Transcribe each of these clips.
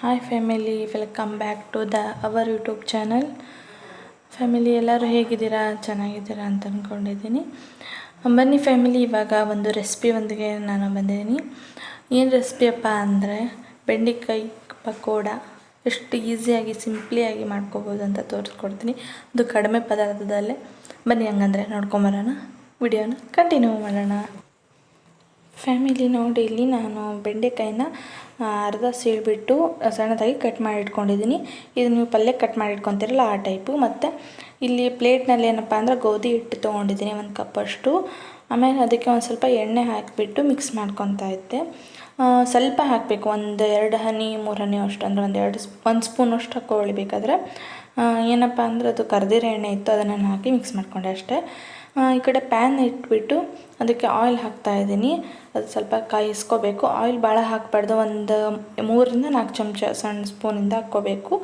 Hi family welcome back to the our YouTube channel family ಎಲ್ಲರೂ ಹೇಗಿದ್ದೀರಾ? ಚೆನ್ನಾಗಿದ್ದೀರಾ ಅಂತ ಅಂದ್ಕೊಂಡಿದ್ದೀನಿ ಬನ್ನಿ ಫ್ಯಾಮಿಲಿ ಇವಾಗ ಒಂದು ರೆಸಿಪಿ ಒಂದಿಗೆ ನಾನು ಬಂದಿದ್ದೀನಿ. ಏನು ರೆಸಿಪಿಯಪ್ಪ ಅಂದರೆ, ಬೆಂಡೆಕಾಯಿ ಪಕೋಡ. ಎಷ್ಟು ಈಸಿಯಾಗಿ ಸಿಂಪ್ಲಿಯಾಗಿ ಮಾಡ್ಕೋಬೋದು ಅಂತ ತೋರಿಸ್ಕೊಡ್ತೀನಿ. ಅದು ಕಡಿಮೆ ಪದಾರ್ಥದಲ್ಲೇ. ಬನ್ನಿ ಹಂಗಂದರೆ ನೋಡ್ಕೊಂಬರೋಣ ವಿಡಿಯೋನ ಕಂಟಿನ್ಯೂ ಮಾಡೋಣ. ಫ್ಯಾಮಿಲಿ ನೋಡಿ, ಇಲ್ಲಿ ನಾನು ಬೆಂಡೆಕಾಯಿನ ಅರ್ಧ ಸೀಳ್ಬಿಟ್ಟು ಸಣ್ಣದಾಗಿ ಕಟ್ ಮಾಡಿ ಇಟ್ಕೊಂಡಿದ್ದೀನಿ ಇದು ನೀವು ಪಲ್ಯ ಕಟ್ ಮಾಡಿ ಇಟ್ಕೊತೀರಲ್ಲ ಆ ಟೈಪು ಮತ್ತು ಇಲ್ಲಿ ಪ್ಲೇಟ್ನಲ್ಲಿ ಏನಪ್ಪ ಅಂದ್ರೆ ಗೋಧಿ ಹಿಟ್ಟು ತೊಗೊಂಡಿದ್ದೀನಿ, ಒಂದು ಕಪ್ಪಷ್ಟು ಆಮೇಲೆ ಅದಕ್ಕೆ ಒಂದು ಸ್ವಲ್ಪ ಎಣ್ಣೆ ಹಾಕಿಬಿಟ್ಟು ಮಿಕ್ಸ್ ಮಾಡ್ಕೊತಾ ಇದ್ದೆ. ಸ್ವಲ್ಪ ಹಾಕಬೇಕು, ಒಂದು ಎರಡು ಹನಿ, ಮೂರು ಹನಿ ಅಷ್ಟು, ಅಂದರೆ ಒಂದು ಎರಡು ಸ್ಪ್, ಒಂದು ಸ್ಪೂನಷ್ಟು ಹಾಕ್ಕೊಳ್ಳಿ ಬೇಕಾದರೆ. ಏನಪ್ಪ ಅಂದರೆ ಅದು ಕರ್ದಿರೋ ಎಣ್ಣೆ ಇತ್ತು, ಅದನ್ನು ನಾನು ಹಾಕಿ ಮಿಕ್ಸ್ ಮಾಡಿಕೊಂಡೆ ಅಷ್ಟೇ. ಈ ಕಡೆ ಪ್ಯಾನ್ ಇಟ್ಬಿಟ್ಟು ಅದಕ್ಕೆ ಆಯಿಲ್ ಹಾಕ್ತಾ ಇದ್ದೀನಿ. ಅದು ಸ್ವಲ್ಪ ಕಾಯಿಸ್ಕೋಬೇಕು. ಆಯಿಲ್ ಭಾಳ ಹಾಕಬಾರ್ದು, ಒಂದು ಮೂರರಿಂದ ನಾಲ್ಕು ಚಮಚ ಸಣ್ಣ ಸ್ಪೂನಿಂದ ಹಾಕ್ಕೋಬೇಕು.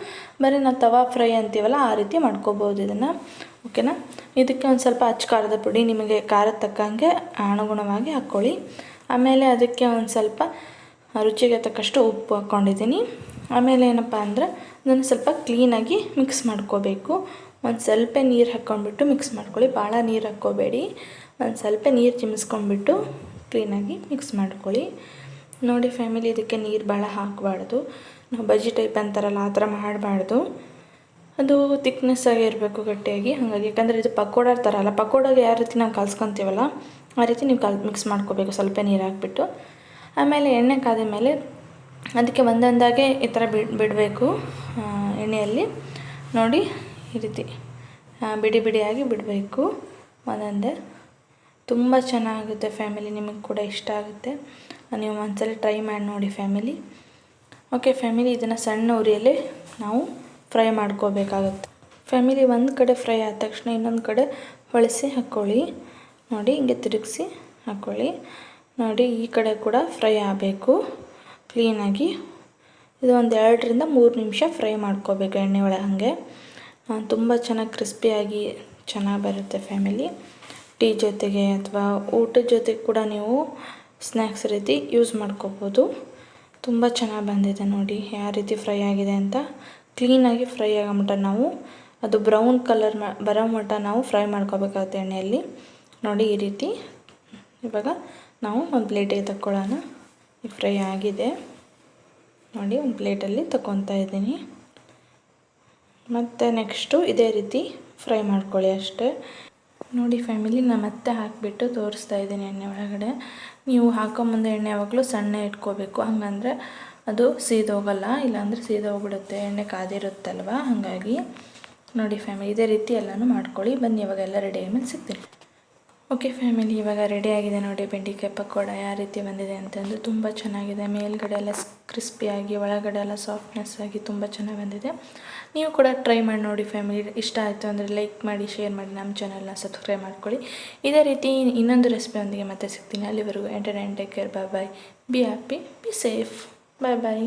ಬರೀ ನಾವು ತವಾ ಫ್ರೈ ಅಂತೀವಲ್ಲ, ಆ ರೀತಿ ಮಾಡ್ಕೋಬೋದು ಇದನ್ನು. ಓಕೆನಾ? ಇದಕ್ಕೆ ಒಂದು ಸ್ವಲ್ಪ ಅಚ್ಚ ಖಾರದ ಪುಡಿ, ನಿಮಗೆ ಖಾರದ ತಕ್ಕಂಗೆ ಅನುಗುಣವಾಗಿ ಹಾಕ್ಕೊಳ್ಳಿ ಆಮೇಲೆ ಅದಕ್ಕೆ ಒಂದು ಸ್ವಲ್ಪ ರುಚಿಗೆ ತಕ್ಕಷ್ಟು ಉಪ್ಪು ಹಾಕ್ಕೊಂಡಿದ್ದೀನಿ. ಆಮೇಲೆ ಏನಪ್ಪ ಅಂದರೆ ಅದನ್ನು ಸ್ವಲ್ಪ ಕ್ಲೀನಾಗಿ ಮಿಕ್ಸ್ ಮಾಡ್ಕೋಬೇಕು. ಒಂದು ಸ್ವಲ್ಪ ನೀರು ಹಾಕ್ಕೊಂಡ್ಬಿಟ್ಟು ಮಿಕ್ಸ್ ಮಾಡ್ಕೊಳ್ಳಿ. ಭಾಳ ನೀರು ಹಾಕ್ಕೋಬೇಡಿ. ಒಂದು ಸ್ವಲ್ಪ ನೀರು ಚಿಮಿಸ್ಕೊಂಡ್ಬಿಟ್ಟು ಕ್ಲೀನಾಗಿ ಮಿಕ್ಸ್ ಮಾಡ್ಕೊಳ್ಳಿ. ನೋಡಿ ಫ್ಯಾಮಿಲಿ ಇದಕ್ಕೆ ನೀರು ಭಾಳ ಹಾಕಬಾರ್ದು. ನಾವು ಬಜ್ಜಿ ಟೈಪ್ ಅಂತಾರಲ್ಲ, ಆ ಥರ ಮಾಡಬಾರ್ದು. ಅದು ಥಿಕ್ನೆಸ್ ಆಗಿ ಇರಬೇಕು ಗಟ್ಟಿಯಾಗಿ, ಹಾಗಾಗಿ ಯಾಕಂದರೆ ಇದು ಪಕೋಡ ಥರ ಅಲ್ಲ. ಪಕೋಡಾಗೆ ಯಾವ ರೀತಿ ನಾವು ಕಲ್ಸ್ಕೊತೀವಲ್ಲ, ಆ ರೀತಿ ನೀವು ಕಲ್ ಮಿಕ್ಸ್ ಮಾಡ್ಕೋಬೇಕು, ಸ್ವಲ್ಪ ನೀರು ಹಾಕ್ಬಿಟ್ಟು. ಆಮೇಲೆ ಎಣ್ಣೆ ಕಾದ ಮೇಲೆ ಅದಕ್ಕೆ ಒಂದೊಂದಾಗೆ ಈ ಥರ ಬಿಡ್, ಬಿಡಬೇಕು ಎಣ್ಣೆಯಲ್ಲಿ. ನೋಡಿ, ಈ ರೀತಿ ಬಿಡಿ ಬಿಡಿಯಾಗಿ ಬಿಡಬೇಕು ಒಂದೊಂದೇ. ತುಂಬ ಚೆನ್ನಾಗುತ್ತೆ ಫ್ಯಾಮಿಲಿ, ನಿಮಗೆ ಕೂಡ ಇಷ್ಟ ಆಗುತ್ತೆ. ನೀವು ಒಂದ್ಸಲ ಟ್ರೈ ಮಾಡಿ ನೋಡಿ ಫ್ಯಾಮಿಲಿ. ಓಕೆ ಫ್ಯಾಮಿಲಿ, ಇದನ್ನು ಸಣ್ಣ ಉರಿಯಲ್ಲಿ ನಾವು ಫ್ರೈ ಮಾಡ್ಕೋಬೇಕಾಗುತ್ತೆ. ಫ್ಯಾಮಿಲಿ ಒಂದು ಕಡೆ ಫ್ರೈ ಆದ ತಕ್ಷಣ ಇನ್ನೊಂದು ಕಡೆ ಹೊಳಿಸಿ ಹಾಕ್ಕೊಳ್ಳಿ ನೋಡಿ, ಹಿಂಗೆ ತಿರುಗಿಸಿ ಹಾಕ್ಕೊಳ್ಳಿ ನೋಡಿ, ಈ ಕಡೆ ಕೂಡ ಫ್ರೈ ಆಗಬೇಕು. ಕ್ಲೀನಾಗಿ ಇದು ಒಂದು ಎರಡರಿಂದ ಮೂರು ನಿಮಿಷ ಫ್ರೈ ಮಾಡ್ಕೋಬೇಕು ಎಣ್ಣೆ ಒಳಗೆ ಹಾಗೆ ತುಂಬ ಚೆನ್ನಾಗಿ ಕ್ರಿಸ್ಪಿಯಾಗಿ ಚೆನ್ನಾಗಿ ಬರುತ್ತೆ ಫ್ಯಾಮಿಲಿ. ಟೀ ಜೊತೆಗೆ ಅಥವಾ ಊಟದ ಜೊತೆಗೆ ಕೂಡ ನೀವು ಸ್ನ್ಯಾಕ್ಸ್ ರೀತಿ ಯೂಸ್ ಮಾಡ್ಕೋಬೋದು. ತುಂಬ ಚೆನ್ನಾಗಿ ಬಂದಿದೆ ನೋಡಿ, ಯಾವ ರೀತಿ ಫ್ರೈ ಆಗಿದೆ ಅಂತ. ಕ್ಲೀನಾಗಿ ಫ್ರೈ ಆಗೋ ಮಟ್ಟ ನಾವು, ಅದು ಬ್ರೌನ್ ಕಲರ್ ಮ, ಬರೋ ಮಟ್ಟ ನಾವು ಫ್ರೈ ಮಾಡ್ಕೋಬೇಕಾಗುತ್ತೆ ಎಣ್ಣೆಯಲ್ಲಿ. ನೋಡಿ ಈ ರೀತಿ. ಇವಾಗ ನಾವು ಒಂದು ಪ್ಲೇಟಿಗೆ ತಕ್ಕೊಳ್ಳೋಣ. ಈ ಫ್ರೈ ಆಗಿದೆ. ನೋಡಿ, ಒಂದು ಪ್ಲೇಟಲ್ಲಿ ತಗೊತಾ ಇದ್ದೀನಿ. ಮತ್ತು ನೆಕ್ಸ್ಟು ಇದೇ ರೀತಿ ಫ್ರೈ ಮಾಡ್ಕೊಳ್ಳಿ ಅಷ್ಟೇ. ನೋಡಿ ಫ್ಯಾಮಿಲಿ, ನಾನು ಮತ್ತೆ ಹಾಕಿಬಿಟ್ಟು ತೋರಿಸ್ತಾ ಇದ್ದೀನಿ ಎಣ್ಣೆ ಒಳಗಡೆ. ನೀವು ಹಾಕೋ ಮುಂದೆ ಎಣ್ಣೆ ಯಾವಾಗಲೂ ಸಣ್ಣ ಇಟ್ಕೋಬೇಕು. ಹಂಗಂದರೆ ಅದು ಸೀದೋಗಲ್ಲ, ಇಲ್ಲಾಂದರೆ ಸೀದೋಗ್ಬಿಡುತ್ತೆ, ಎಣ್ಣೆ ಕಾದಿರುತ್ತಲ್ವ? ಹಾಗಾಗಿ ನೋಡಿ ಫ್ಯಾಮಿಲಿ ಇದೇ ರೀತಿ ಎಲ್ಲನೂ ಮಾಡ್ಕೊಳ್ಳಿ. ಬನ್ನಿ, ಇವಾಗ ಎಲ್ಲ ರೆಡಿ ಆದ್ಮೇಲೆ ಸಿಗ್ತೀನಿ. ಓಕೆ ಫ್ಯಾಮಿಲಿ ಇವಾಗ ರೆಡಿ ಆಗಿದೆ ನೋಡಿ. ಬೆಂಡಿಕಾಯಿ ಪಕೋಡ ಯಾವ ರೀತಿ ಬಂದಿದೆ ಅಂತಂದು ತುಂಬ ಚೆನ್ನಾಗಿದೆ. ಮೇಲ್ಗಡೆ ಎಲ್ಲ ಕ್ರಿಸ್ಪಿಯಾಗಿ ಒಳಗಡೆ ಎಲ್ಲ ಸಾಫ್ಟ್ನೆಸ್ ಆಗಿ ತುಂಬ ಚೆನ್ನಾಗಿ ಬಂದಿದೆ. ನೀವು ಕೂಡ ಟ್ರೈ ಮಾಡಿ ನೋಡಿ ಫ್ಯಾಮಿಲಿ ಇಷ್ಟ ಆಯಿತು ಅಂದರೆ ಲೈಕ್ ಮಾಡಿ ಶೇರ್ ಮಾಡಿ, ನಮ್ಮ ಚಾನಲ್ನ ಸಬ್ಸ್ಕ್ರೈಬ್ ಮಾಡ್ಕೊಳ್ಳಿ. ಇದೇ ರೀತಿ ಇನ್ನೊಂದು ರೆಸಿಪಿಯೊಂದಿಗೆ ಮತ್ತೆ ಸಿಗ್ತೀನಿ. ಅಲ್ಲಿವರೆಗೂ entertain take care bye bye be happy be safe bye bye